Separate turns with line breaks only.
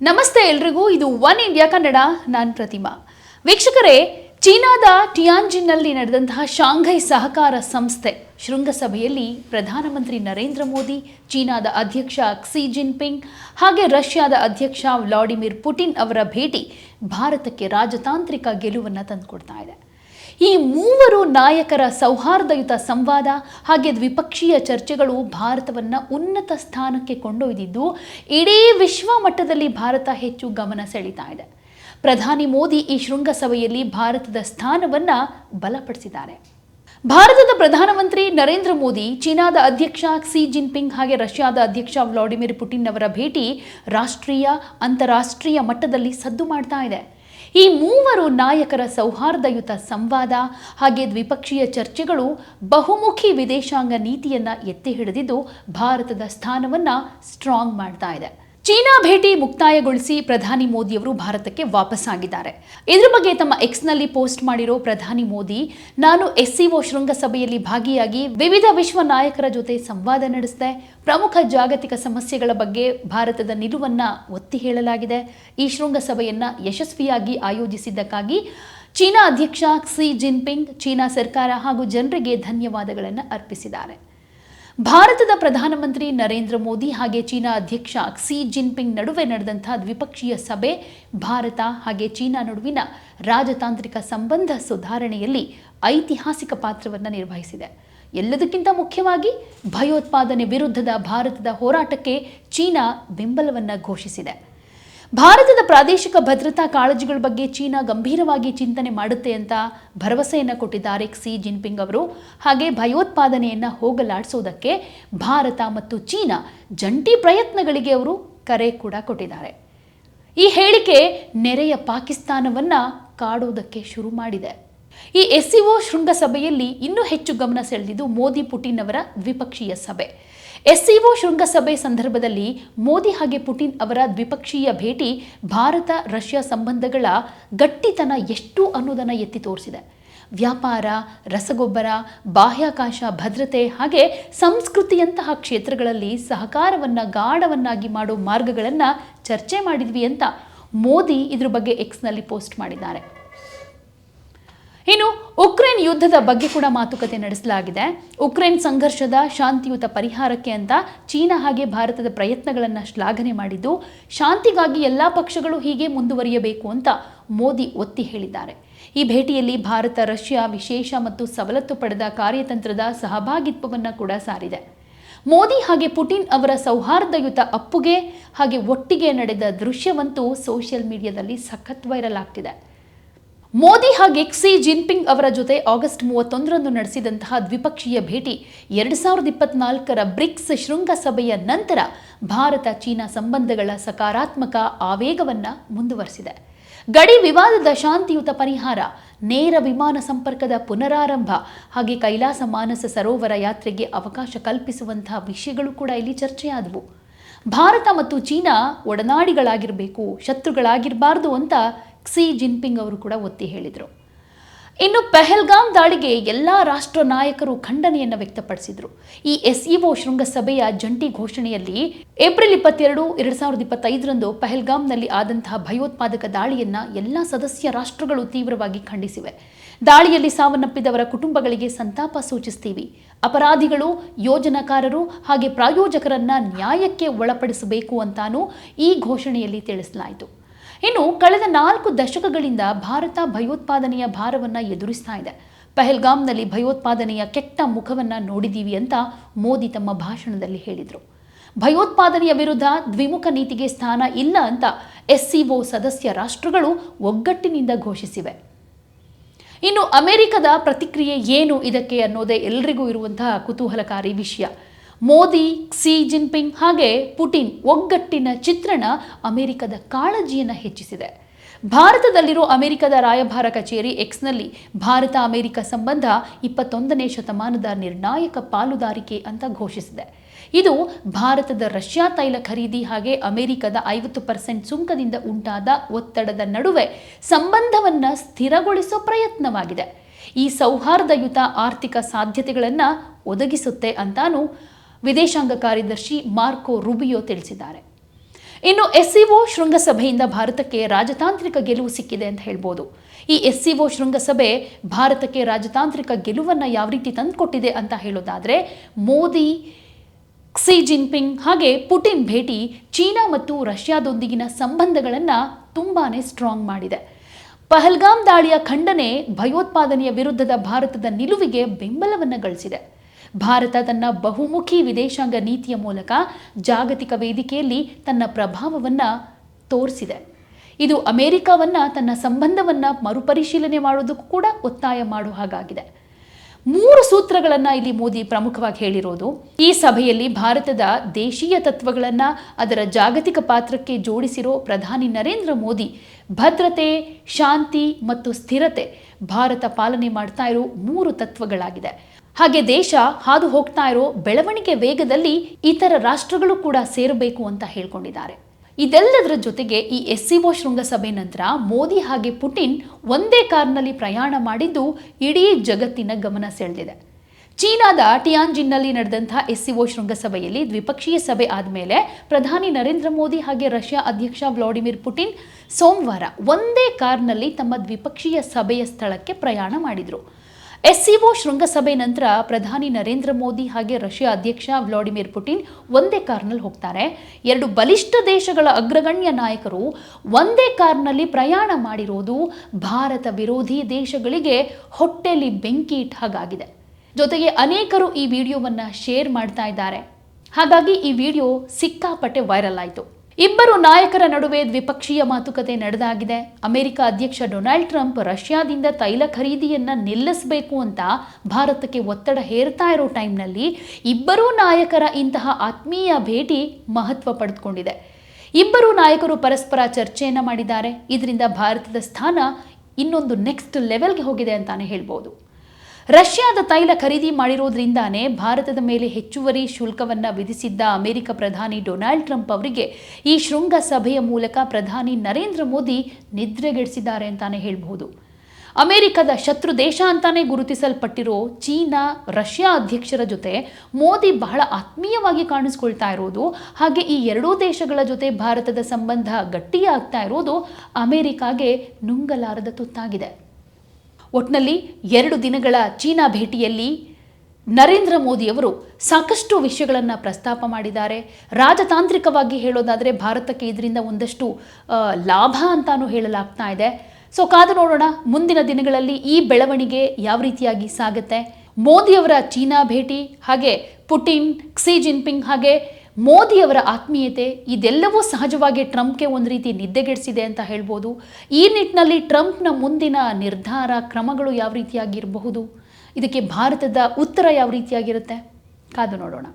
ನಮಸ್ತೆ ಎಲ್ರಿಗೂ, ಇದು ಒನ್ ಇಂಡಿಯಾ ಕನ್ನಡ, ನಾನು ಪ್ರತಿಮಾ. ವೀಕ್ಷಕರೇ, ಚೀನಾದ ಟಿಯಾನ್ಜಿನ್ನಲ್ಲಿ ನಡೆದಂತಹ ಶಾಂಘೈ ಸಹಕಾರ ಸಂಸ್ಥೆ, ಶೃಂಗಸಭೆಯಲ್ಲಿ ಪ್ರಧಾನಮಂತ್ರಿ ನರೇಂದ್ರ ಮೋದಿ, ಚೀನಾದ ಅಧ್ಯಕ್ಷ ಕ್ಸಿ ಜಿನ್ಪಿಂಗ್, ಹಾಗೆ ರಷ್ಯಾದ ಅಧ್ಯಕ್ಷ ವ್ಲಾಡಿಮಿರ್ ಪುಟಿನ್ ಅವರ ಭೇಟಿ ಭಾರತಕ್ಕೆ ರಾಜತಾಂತ್ರಿಕ ಗೆಲುವನ್ನು ತಂದುಕೊಡ್ತಾ ಇದೆ. ಈ ಮೂವರು ನಾಯಕರ ಸೌಹಾರ್ದಯುತ ಸಂವಾದ ಹಾಗೆ ದ್ವಿಪಕ್ಷೀಯ ಚರ್ಚೆಗಳು ಭಾರತವನ್ನ ಉನ್ನತ ಸ್ಥಾನಕ್ಕೆ ಕೊಂಡೊಯ್ದಿದ್ದು, ಇಡೀ ವಿಶ್ವ ಮಟ್ಟದಲ್ಲಿ ಭಾರತ ಹೆಚ್ಚು ಗಮನ ಸೆಳೀತಾ ಇದೆ. ಪ್ರಧಾನಿ ಮೋದಿ ಈ ಶೃಂಗಸಭೆಯಲ್ಲಿ ಭಾರತದ ಸ್ಥಾನವನ್ನ ಬಲಪಡಿಸಿದ್ದಾರೆ. ಭಾರತದ ಪ್ರಧಾನಮಂತ್ರಿ ನರೇಂದ್ರ ಮೋದಿ, ಚೀನಾದ ಅಧ್ಯಕ್ಷ ಕ್ಸಿ ಜಿನ್ಪಿಂಗ್ ಹಾಗೆ ರಷ್ಯಾದ ಅಧ್ಯಕ್ಷ ವ್ಲಾಡಿಮಿರ್ ಪುಟಿನ್ ಅವರ ಭೇಟಿ ರಾಷ್ಟ್ರೀಯ, ಅಂತಾರಾಷ್ಟ್ರೀಯ ಮಟ್ಟದಲ್ಲಿ ಸದ್ದು ಮಾಡ್ತಾ ಇದೆ. ಈ ಮೂವರು ನಾಯಕರ ಸೌಹಾರ್ದಯುತ ಸಂವಾದ ಹಾಗೆ ದ್ವಿಪಕ್ಷೀಯ ಚರ್ಚೆಗಳು ಬಹುಮುಖಿ ವಿದೇಶಾಂಗ ನೀತಿಯನ್ನ ಎತ್ತಿ ಹಿಡಿದಿದ್ದು ಭಾರತದ ಸ್ಥಾನವನ್ನ ಸ್ಟ್ರಾಂಗ್ ಮಾಡ್ತಾ ಇದೆ. ಚೀನಾ ಭೇಟಿ ಮುಕ್ತಾಯಗೊಳಿಸಿ ಪ್ರಧಾನಿ ಮೋದಿಯವರು ಭಾರತಕ್ಕೆ ವಾಪಸ್ಸಾಗಿದ್ದಾರೆ. ಇದ್ರ ಬಗ್ಗೆ ತಮ್ಮ ಎಕ್ಸ್ನಲ್ಲಿ ಪೋಸ್ಟ್ ಮಾಡಿರೋ ಪ್ರಧಾನಿ ಮೋದಿ, ನಾನು ಎಸ್ಸಿಒ ಶೃಂಗಸಭೆಯಲ್ಲಿ ಭಾಗಿಯಾಗಿ ವಿವಿಧ ವಿಶ್ವ ನಾಯಕರ ಜೊತೆ ಸಂವಾದ ನಡೆಸಿದೆ. ಪ್ರಮುಖ ಜಾಗತಿಕ ಸಮಸ್ಯೆಗಳ ಬಗ್ಗೆ ಭಾರತದ ನಿಲುವನ್ನ ಒತ್ತಿ ಹೇಳಲಾಗಿದೆ. ಈ ಶೃಂಗಸಭೆಯನ್ನು ಯಶಸ್ವಿಯಾಗಿ ಆಯೋಜಿಸಿದ್ದಕ್ಕಾಗಿ ಚೀನಾ ಅಧ್ಯಕ್ಷ ಕ್ಸಿ ಜಿನ್ಪಿಂಗ್ ಚೀನಾ ಸರ್ಕಾರ ಹಾಗೂ ಜನರಿಗೆ ಧನ್ಯವಾದಗಳನ್ನು ಅರ್ಪಿಸಿದ್ದಾರೆ. ಭಾರತದ ಪ್ರಧಾನಮಂತ್ರಿ ನರೇಂದ್ರ ಮೋದಿ ಹಾಗೆ ಚೀನಾ ಅಧ್ಯಕ್ಷ ಕ್ಸಿ ಜಿನ್ಪಿಂಗ್ ನಡುವೆ ನಡೆದಂತಹ ದ್ವಿಪಕ್ಷೀಯ ಸಭೆ ಭಾರತ ಹಾಗೆ ಚೀನಾ ನಡುವಿನ ರಾಜತಾಂತ್ರಿಕ ಸಂಬಂಧ ಸುಧಾರಣೆಯಲ್ಲಿ ಐತಿಹಾಸಿಕ ಪಾತ್ರವನ್ನು ನಿರ್ವಹಿಸಿದೆ. ಎಲ್ಲದಕ್ಕಿಂತ ಮುಖ್ಯವಾಗಿ ಭಯೋತ್ಪಾದನೆ ವಿರುದ್ಧದ ಭಾರತದ ಹೋರಾಟಕ್ಕೆ ಚೀನಾ ಬೆಂಬಲವನ್ನು ಘೋಷಿಸಿದೆ. ಭಾರತದ ಪ್ರಾದೇಶಿಕ ಭದ್ರತಾ ಕಾಳಜಿಗಳ ಬಗ್ಗೆ ಚೀನಾ ಗಂಭೀರವಾಗಿ ಚಿಂತನೆ ಮಾಡುತ್ತೆ ಅಂತ ಭರವಸೆಯನ್ನು ಕೊಟ್ಟಿದ್ದಾರೆ ಕ್ಸಿ ಜಿನ್ಪಿಂಗ್ ಅವರು. ಹಾಗೆ ಭಯೋತ್ಪಾದನೆಯನ್ನು ಹೋಗಲಾಡಿಸೋದಕ್ಕೆ ಭಾರತ ಮತ್ತು ಚೀನಾ ಜಂಟಿ ಪ್ರಯತ್ನಗಳಿಗೆ ಅವರು ಕರೆ ಕೂಡ ಕೊಟ್ಟಿದ್ದಾರೆ. ಈ ಹೇಳಿಕೆ ನೆರೆಯ ಪಾಕಿಸ್ತಾನವನ್ನು ಕಾಡೋದಕ್ಕೆ ಶುರು ಮಾಡಿದೆ. ಈ ಎಸ್ಸಿಒ ಶೃಂಗಸಭೆಯಲ್ಲಿ ಇನ್ನೂ ಹೆಚ್ಚು ಗಮನ ಸೆಳೆದಿದ್ದು ಮೋದಿ ಪುಟಿನ್ ಅವರ ದ್ವಿಪಕ್ಷೀಯ ಸಭೆ. ಎಸ್ಸಿಒ ಶೃಂಗಸಭೆ ಸಂದರ್ಭದಲ್ಲಿ ಮೋದಿ ಹಾಗೆ ಪುಟಿನ್ ಅವರ ದ್ವಿಪಕ್ಷೀಯ ಭೇಟಿ ಭಾರತ ರಷ್ಯಾ ಸಂಬಂಧಗಳ ಗಟ್ಟಿತನ ಎಷ್ಟು ಅನ್ನೋದನ್ನು ಎತ್ತಿ ತೋರಿಸಿದೆ. ವ್ಯಾಪಾರ, ರಸಗೊಬ್ಬರ, ಬಾಹ್ಯಾಕಾಶ ಭದ್ರತೆ ಹಾಗೆ ಸಂಸ್ಕೃತಿಯಂತಹ ಕ್ಷೇತ್ರಗಳಲ್ಲಿ ಸಹಕಾರವನ್ನು ಗಾಢವನ್ನಾಗಿ ಮಾಡೋ ಮಾರ್ಗಗಳನ್ನು ಚರ್ಚೆ ಮಾಡಿದ್ವಿ ಅಂತ ಮೋದಿ ಇದ್ರ ಬಗ್ಗೆ ಎಕ್ಸ್ನಲ್ಲಿ ಪೋಸ್ಟ್ ಮಾಡಿದ್ದಾರೆ. ಇನ್ನು ಉಕ್ರೇನ್ ಯುದ್ಧದ ಬಗ್ಗೆ ಕೂಡ ಮಾತುಕತೆ ನಡೆಸಲಾಗಿದೆ. ಉಕ್ರೇನ್ ಸಂಘರ್ಷದ ಶಾಂತಿಯುತ ಪರಿಹಾರಕ್ಕೆ ಅಂತ ಚೀನಾ ಹಾಗೆ ಭಾರತದ ಪ್ರಯತ್ನಗಳನ್ನು ಶ್ಲಾಘನೆ ಮಾಡಿದ್ದು, ಶಾಂತಿಗಾಗಿ ಎಲ್ಲ ಪಕ್ಷಗಳು ಹೀಗೆ ಮುಂದುವರಿಯಬೇಕು ಅಂತ ಮೋದಿ ಒತ್ತಿ ಹೇಳಿದ್ದಾರೆ. ಈ ಭೇಟಿಯಲ್ಲಿ ಭಾರತ, ರಷ್ಯಾ ವಿಶೇಷ ಮತ್ತು ಸವಲತ್ತು ಪಡೆದ ಕಾರ್ಯತಂತ್ರದ ಸಹಭಾಗಿತ್ವವನ್ನು ಕೂಡ ಸಾರಿದೆ. ಮೋದಿ ಹಾಗೆ ಪುಟಿನ್ ಅವರ ಸೌಹಾರ್ದಯುತ ಅಪ್ಪುಗೆ ಹಾಗೆ ಒಟ್ಟಿಗೆ ನಡೆದ ದೃಶ್ಯವಂತೂ ಸೋಷಿಯಲ್ ಮೀಡಿಯಾದಲ್ಲಿ ಸಖತ್ ವೈರಲ್ ಆಗ್ತಿದೆ. ಮೋದಿ ಹಾಗೆ ಕ್ಸಿ ಜಿನ್ಪಿಂಗ್ ಅವರ ಜೊತೆ ಆಗಸ್ಟ್ ಮೂವತ್ತೊಂದರಂದು ನಡೆಸಿದಂತಹ ದ್ವಿಪಕ್ಷೀಯ ಭೇಟಿ ಎರಡು ಸಾವಿರದ ಇಪ್ಪತ್ನಾಲ್ಕರ ಬ್ರಿಕ್ಸ್ ಶೃಂಗಸಭೆಯ ನಂತರ ಭಾರತ ಚೀನಾ ಸಂಬಂಧಗಳ ಸಕಾರಾತ್ಮಕ ಆವೇಗವನ್ನ ಮುಂದುವರೆಸಿದೆ. ಗಡಿ ವಿವಾದದ ಶಾಂತಿಯುತ ಪರಿಹಾರ, ನೇರ ವಿಮಾನ ಸಂಪರ್ಕದ ಪುನರಾರಂಭ ಹಾಗೆ ಕೈಲಾಸ ಮಾನಸ ಸರೋವರ ಯಾತ್ರೆಗೆ ಅವಕಾಶ ಕಲ್ಪಿಸುವಂತಹ ವಿಷಯಗಳು ಕೂಡ ಇಲ್ಲಿ ಚರ್ಚೆಯಾದವು. ಭಾರತ ಮತ್ತು ಚೀನಾ ಒಡನಾಡಿಗಳಾಗಿರಬೇಕು, ಶತ್ರುಗಳಾಗಿರಬಾರ್ದು ಅಂತ ಕ್ಸಿ ಜಿನ್ಪಿಂಗ್ ಅವರು ಕೂಡ ಒತ್ತಿ ಹೇಳಿದರು. ಇನ್ನು ಪೆಹಲ್ಗಾಮ್ ದಾಳಿಗೆ ಎಲ್ಲ ರಾಷ್ಟ್ರ ನಾಯಕರು ಖಂಡನೆಯನ್ನು ವ್ಯಕ್ತಪಡಿಸಿದರು. ಈ ಎಸ್ಇಒ ಶೃಂಗಸಭೆಯ ಜಂಟಿ ಘೋಷಣೆಯಲ್ಲಿ ಏಪ್ರಿಲ್ ಇಪ್ಪತ್ತೆರಡು, ಎರಡು ಸಾವಿರದ ಇಪ್ಪತ್ತೈದರಂದು ಪೆಹಲ್ಗಾಮ್ನಲ್ಲಿ ಆದಂತಹ ಭಯೋತ್ಪಾದಕ ದಾಳಿಯನ್ನ ಎಲ್ಲ ಸದಸ್ಯ ರಾಷ್ಟ್ರಗಳು ತೀವ್ರವಾಗಿ ಖಂಡಿಸಿವೆ. ದಾಳಿಯಲ್ಲಿ ಸಾವನ್ನಪ್ಪಿದವರ ಕುಟುಂಬಗಳಿಗೆ ಸಂತಾಪ ಸೂಚಿಸ್ತೀವಿ. ಅಪರಾಧಿಗಳು, ಯೋಜನಾಕಾರರು ಹಾಗೆ ಪ್ರಾಯೋಜಕರನ್ನ ನ್ಯಾಯಕ್ಕೆ ಒಳಪಡಿಸಬೇಕು ಅಂತಾನೂ ಈ ಘೋಷಣೆಯಲ್ಲಿ ತಿಳಿಸಲಾಯಿತು. ಇನ್ನು ಕಳೆದ ನಾಲ್ಕು ದಶಕಗಳಿಂದ ಭಾರತ ಭಯೋತ್ಪಾದನೆಯ ಭಾರವನ್ನು ಎದುರಿಸ್ತಾ ಇದೆ. ಪಹಲ್ಗಾಮ್ನಲ್ಲಿ ಭಯೋತ್ಪಾದನೆಯ ಕೆಟ್ಟ ಮುಖವನ್ನು ನೋಡಿದ್ದೀವಿ ಅಂತ ಮೋದಿ ತಮ್ಮ ಭಾಷಣದಲ್ಲಿ ಹೇಳಿದರು. ಭಯೋತ್ಪಾದನೆಯ ವಿರುದ್ಧ ದ್ವಿಮುಖ ನೀತಿಗೆ ಸ್ಥಾನ ಇಲ್ಲ ಅಂತ ಎಸ್ಸಿಒ ಸದಸ್ಯ ರಾಷ್ಟ್ರಗಳು ಒಗ್ಗಟ್ಟಿನಿಂದ ಘೋಷಿಸಿವೆ. ಇನ್ನು ಅಮೆರಿಕದ ಪ್ರತಿಕ್ರಿಯೆ ಏನು ಇದಕ್ಕೆ ಅನ್ನೋದೇ ಎಲ್ರಿಗೂ ಇರುವಂತಹ ಕುತೂಹಲಕಾರಿ ವಿಷಯ. ಮೋದಿ ಕ್ಸಿ ಜಿನ್ಪಿಂಗ್ ಹಾಗೆ ಪುಟಿನ್ ಒಗ್ಗಟ್ಟಿನ ಚಿತ್ರಣ ಅಮೆರಿಕದ ಕಾಳಜಿಯನ್ನು ಹೆಚ್ಚಿಸಿದೆ. ಭಾರತದಲ್ಲಿರೋ ಅಮೆರಿಕದ ರಾಯಭಾರ ಕಚೇರಿ ಎಕ್ಸ್ನಲ್ಲಿ ಭಾರತ ಅಮೆರಿಕ ಸಂಬಂಧ ಇಪ್ಪತ್ತೊಂದನೇ ಶತಮಾನದ ನಿರ್ಣಾಯಕ ಪಾಲುದಾರಿಕೆ ಅಂತ ಘೋಷಿಸಿದೆ. ಇದು ಭಾರತದ ರಷ್ಯಾ ತೈಲ ಖರೀದಿ ಹಾಗೆ ಅಮೆರಿಕದ ಐವತ್ತು ಪರ್ಸೆಂಟ್ ಸುಂಕದಿಂದ ಉಂಟಾದ ಒತ್ತಡದ ನಡುವೆ ಸಂಬಂಧವನ್ನು ಸ್ಥಿರಗೊಳಿಸೋ ಪ್ರಯತ್ನವಾಗಿದೆ. ಈ ಸೌಹಾರ್ದಯುತ ಆರ್ಥಿಕ ಸಾಧ್ಯತೆಗಳನ್ನು ಒದಗಿಸುತ್ತೆ ಅಂತಾನು ವಿದೇಶಾಂಗ ಕಾರ್ಯದರ್ಶಿ ಮಾರ್ಕೋ ರುಬಿಯೋ ತಿಳಿಸಿದ್ದಾರೆ. ಇನ್ನು ಎಸ್ಸಿಒ ಶೃಂಗಸಭೆಯಿಂದ ಭಾರತಕ್ಕೆ ರಾಜತಾಂತ್ರಿಕ ಗೆಲುವು ಸಿಕ್ಕಿದೆ ಅಂತ ಹೇಳ್ಬೋದು. ಈ ಎಸ್ಸಿಒ ಶೃಂಗಸಭೆ ಭಾರತಕ್ಕೆ ರಾಜತಾಂತ್ರಿಕ ಗೆಲುವನ್ನು ಯಾವ ರೀತಿ ತಂದುಕೊಟ್ಟಿದೆ ಅಂತ ಹೇಳೋದಾದರೆ, ಮೋದಿ, ಕ್ಸಿ ಜಿನ್ಪಿಂಗ್ ಹಾಗೆ ಪುಟಿನ್ ಭೇಟಿ ಚೀನಾ ಮತ್ತು ರಷ್ಯಾದೊಂದಿಗಿನ ಸಂಬಂಧಗಳನ್ನು ತುಂಬಾ ಸ್ಟ್ರಾಂಗ್ ಮಾಡಿದೆ. ಪಹಲ್ಗಾಮ್ ದಾಳಿಯ ಖಂಡನೆ ಭಯೋತ್ಪಾದನೆಯ ವಿರುದ್ಧದ ಭಾರತದ ನಿಲುವಿಗೆ ಬೆಂಬಲವನ್ನು ಗಳಿಸಿದೆ. ಭಾರತ ತನ್ನ ಬಹುಮುಖಿ ವಿದೇಶಾಂಗ ನೀತಿಯ ಮೂಲಕ ಜಾಗತಿಕ ವೇದಿಕೆಯಲ್ಲಿ ತನ್ನ ಪ್ರಭಾವವನ್ನು ತೋರಿಸಿದೆ. ಇದು ಅಮೆರಿಕವನ್ನ ತನ್ನ ಸಂಬಂಧವನ್ನ ಮರುಪರಿಶೀಲನೆ ಮಾಡೋದಕ್ಕೂ ಕೂಡ ಒತ್ತಾಯ ಮಾಡುವ ಹಾಗಾಗಿದೆ. ಮೂರು ಸೂತ್ರಗಳನ್ನು ಇಲ್ಲಿ ಮೋದಿ ಪ್ರಮುಖವಾಗಿ ಹೇಳಿರೋದು, ಈ ಸಭೆಯಲ್ಲಿ ಭಾರತದ ದೇಶೀಯ ತತ್ವಗಳನ್ನ ಅದರ ಜಾಗತಿಕ ಪಾತ್ರಕ್ಕೆ ಜೋಡಿಸಿರೋ ಪ್ರಧಾನಿ ನರೇಂದ್ರ ಮೋದಿ ಭದ್ರತೆ, ಶಾಂತಿ ಮತ್ತು ಸ್ಥಿರತೆ ಭಾರತ ಪಾಲನೆ ಮಾಡ್ತಾ ಇರೋ ಮೂರು ತತ್ವಗಳಾಗಿದೆ. ಹಾಗೆ ದೇಶ ಹಾದು ಹೋಗ್ತಾ ಇರೋ ಬೆಳವಣಿಗೆ ವೇಗದಲ್ಲಿ ಇತರ ರಾಷ್ಟ್ರಗಳು ಕೂಡ ಸೇರಬೇಕು ಅಂತ ಹೇಳ್ಕೊಂಡಿದ್ದಾರೆ. ಇದೆಲ್ಲದರ ಜೊತೆಗೆ ಈ ಎಸ್ಸಿಒ ಶೃಂಗಸಭೆ ನಂತರ ಮೋದಿ ಹಾಗೆ ಪುಟಿನ್ ಒಂದೇ ಕಾರ್ನಲ್ಲಿ ಪ್ರಯಾಣ ಮಾಡಿದ್ದು ಇಡೀ ಜಗತ್ತಿನ ಗಮನ ಸೆಳೆದಿದೆ. ಚೀನಾದ ಟಿಯಾನ್ಜಿನ್ನಲ್ಲಿ ನಡೆದಂಥ ಒ ಶೃಂಗಸಭೆಯಲ್ಲಿ ದ್ವಿಪಕ್ಷೀಯ ಸಭೆ ಆದಮೇಲೆ ಪ್ರಧಾನಿ ನರೇಂದ್ರ ಮೋದಿ ಹಾಗೆ ರಷ್ಯಾ ಅಧ್ಯಕ್ಷ ವ್ಲಾಡಿಮಿರ್ ಪುಟಿನ್ ಸೋಮವಾರ ಒಂದೇ ಕಾರ್ನಲ್ಲಿ ತಮ್ಮ ದ್ವಿಪಕ್ಷೀಯ ಸಭೆಯ ಸ್ಥಳಕ್ಕೆ ಪ್ರಯಾಣ ಮಾಡಿದರು. ಎಸ್ಸಿಒ ಶೃಂಗಸಭೆ ನಂತರ ಪ್ರಧಾನಿ ನರೇಂದ್ರ ಮೋದಿ ಹಾಗೆ ರಷ್ಯಾ ಅಧ್ಯಕ್ಷ ವ್ಲಾಡಿಮಿರ್ ಪುಟಿನ್ ಒಂದೇ ಕಾರ್ನಲ್ಲಿ ಹೋಗ್ತಾರೆ. ಎರಡು ಬಲಿಷ್ಠ ದೇಶಗಳ ಅಗ್ರಗಣ್ಯ ನಾಯಕರು ಒಂದೇ ಕಾರ್ನಲ್ಲಿ ಪ್ರಯಾಣ ಮಾಡಿರೋದು ಭಾರತ ವಿರೋಧಿ ದೇಶಗಳಿಗೆ ಹೊಟ್ಟೆಲಿ ಬೆಂಕಿ ಹಾಗಾಗಿದೆ. ಜೊತೆಗೆ ಅನೇಕರು ಈ ವಿಡಿಯೋವನ್ನು ಶೇರ್ ಮಾಡ್ತಾ ಇದ್ದಾರೆ. ಹಾಗಾಗಿ ಈ ವಿಡಿಯೋ ಸಿಕ್ಕಾಪಟ್ಟೆ ವೈರಲ್ ಆಯಿತು. ಇಬ್ಬರು ನಾಯಕರ ನಡುವೆ ದ್ವಿಪಕ್ಷೀಯ ಮಾತುಕತೆ ನಡೆದಾಗಿದೆ. ಅಮೆರಿಕ ಅಧ್ಯಕ್ಷ ಡೊನಾಲ್ಡ್ ಟ್ರಂಪ್ ರಷ್ಯಾದಿಂದ ತೈಲ ಖರೀದಿಯನ್ನ ನಿಲ್ಲಿಸಬೇಕು ಅಂತ ಭಾರತಕ್ಕೆ ಒತ್ತಡ ಹೇರ್ತಾ ಇರೋ ಟೈಮ್ನಲ್ಲಿ ಇಬ್ಬರೂ ನಾಯಕರ ಇಂತಹ ಆತ್ಮೀಯ ಭೇಟಿ ಮಹತ್ವ ಪಡೆದುಕೊಂಡಿದೆ. ಇಬ್ಬರು ನಾಯಕರು ಪರಸ್ಪರ ಚರ್ಚೆಯನ್ನು ಮಾಡಿದ್ದಾರೆ. ಇದರಿಂದ ಭಾರತದ ಸ್ಥಾನ ಇನ್ನೊಂದು ನೆಕ್ಸ್ಟ್ ಲೆವೆಲ್ಗೆ ಹೋಗಿದೆ ಅಂತಾನೆ ಹೇಳ್ಬೋದು. ರಷ್ಯಾದ ತೈಲ ಖರೀದಿ ಮಾಡಿರೋದ್ರಿಂದಾನೇ ಭಾರತದ ಮೇಲೆ ಹೆಚ್ಚುವರಿ ಶುಲ್ಕವನ್ನು ವಿಧಿಸಿದ್ದ ಅಮೆರಿಕ ಪ್ರಧಾನಿ ಡೊನಾಲ್ಡ್ ಟ್ರಂಪ್ ಅವರಿಗೆ ಈ ಶೃಂಗ ಸಭೆಯ ಮೂಲಕ ಪ್ರಧಾನಿ ನರೇಂದ್ರ ಮೋದಿ ನಿದ್ರೆಗೆಡಿಸಿದ್ದಾರೆ ಅಂತಾನೆ ಹೇಳಬಹುದು. ಅಮೆರಿಕದ ಶತ್ರು ದೇಶ ಅಂತಾನೆ ಗುರುತಿಸಲ್ಪಟ್ಟಿರೋ ಚೀನಾ, ರಷ್ಯಾ ಅಧ್ಯಕ್ಷರ ಜೊತೆ ಮೋದಿ ಬಹಳ ಆತ್ಮೀಯವಾಗಿ ಕಾಣಿಸ್ಕೊಳ್ತಾ ಇರೋದು, ಹಾಗೆ ಈ ಎರಡೂ ದೇಶಗಳ ಜೊತೆ ಭಾರತದ ಸಂಬಂಧ ಗಟ್ಟಿಯಾಗ್ತಾ ಇರೋದು ಅಮೆರಿಕಾಗೆ ನುಂಗಲಾರದ ತುತ್ತಾಗಿದೆ. ಒಟ್ನಲ್ಲಿ ಎರಡು ದಿನಗಳ ಚೀನಾ ಭೇಟಿಯಲ್ಲಿ ನರೇಂದ್ರ ಮೋದಿಯವರು ಸಾಕಷ್ಟು ವಿಷಯಗಳನ್ನು ಪ್ರಸ್ತಾಪ ಮಾಡಿದ್ದಾರೆ. ರಾಜತಾಂತ್ರಿಕವಾಗಿ ಹೇಳೋದಾದರೆ ಭಾರತಕ್ಕೆ ಇದರಿಂದ ಒಂದಷ್ಟು ಲಾಭ ಅಂತಾನೂ ಹೇಳಲಾಗ್ತಾ ಇದೆ. ಸೊ ಕಾದು ನೋಡೋಣ, ಮುಂದಿನ ದಿನಗಳಲ್ಲಿ ಈ ಬೆಳವಣಿಗೆ ಯಾವ ರೀತಿಯಾಗಿ ಸಾಗುತ್ತೆ? ಮೋದಿಯವರ ಚೀನಾ ಭೇಟಿ, ಹಾಗೆ ಪುಟಿನ್, ಕ್ಸಿ ಜಿನ್ಪಿಂಗ್, ಹಾಗೆ ಮೋದಿಯವರ ಆತ್ಮೀಯತೆ ಇದೆಲ್ಲವೂ ಸಹಜವಾಗಿ ಟ್ರಂಪ್ಗೆ ಒಂದು ರೀತಿ ನಿದ್ದೆಗೆಡಿಸಿದೆ ಅಂತ ಹೇಳ್ಬೋದು. ಈ ನಿಟ್ಟಿನಲ್ಲಿ ಟ್ರಂಪ್ನ ಮುಂದಿನ ನಿರ್ಧಾರ, ಕ್ರಮಗಳು ಯಾವ ರೀತಿಯಾಗಿರಬಹುದು? ಇದಕ್ಕೆ ಭಾರತದ ಉತ್ತರ ಯಾವ ರೀತಿಯಾಗಿರುತ್ತೆ? ಕಾದು ನೋಡೋಣ.